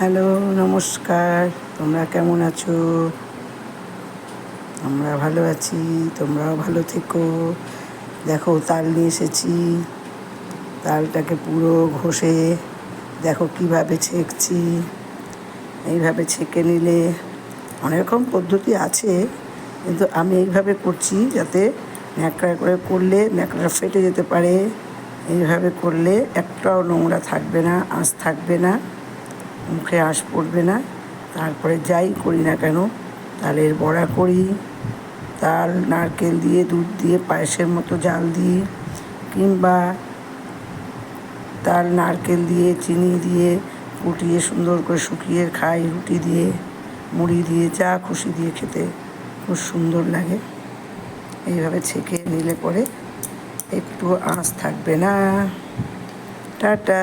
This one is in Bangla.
হ্যালো, নমস্কার। তোমরা কেমন আছো? আমরা ভালো আছি, তোমরাও ভালো থেকো। দেখো, তাল নিয়ে এসেছি। তালটাকে পুরো ঘষে দেখো কীভাবে ছেঁকছি। এইভাবে ছেঁকে নিলে অনেক রকম পদ্ধতি আছে, কিন্তু আমি এইভাবে করছি যাতে ন্যাকড়া করে করলে ন্যাকড়া ফেটে যেতে পারে। এইভাবে করলে একটাও নোংরা থাকবে না, আঁশ থাকবে না। মুখে আঁশ পড়বে না। তারপরে যাই করি না কেন, তালের বড়া করি। তাল, নারকেল দিয়ে, দুধ দিয়ে, পায়েসের মতো জাল দিই কিংবা তাল, নারকেল দিয়ে, চিনি দিয়ে, ফুটিয়ে সুন্দর করে শুকিয়ে খাই, রুটি দিয়ে, মুড়ি দিয়ে চা খুশি দিয়ে খেতে খুব সুন্দর লাগে। এইভাবে ছেঁকে নিলে পরে একটু আঁশ থাকবে না। টাটা।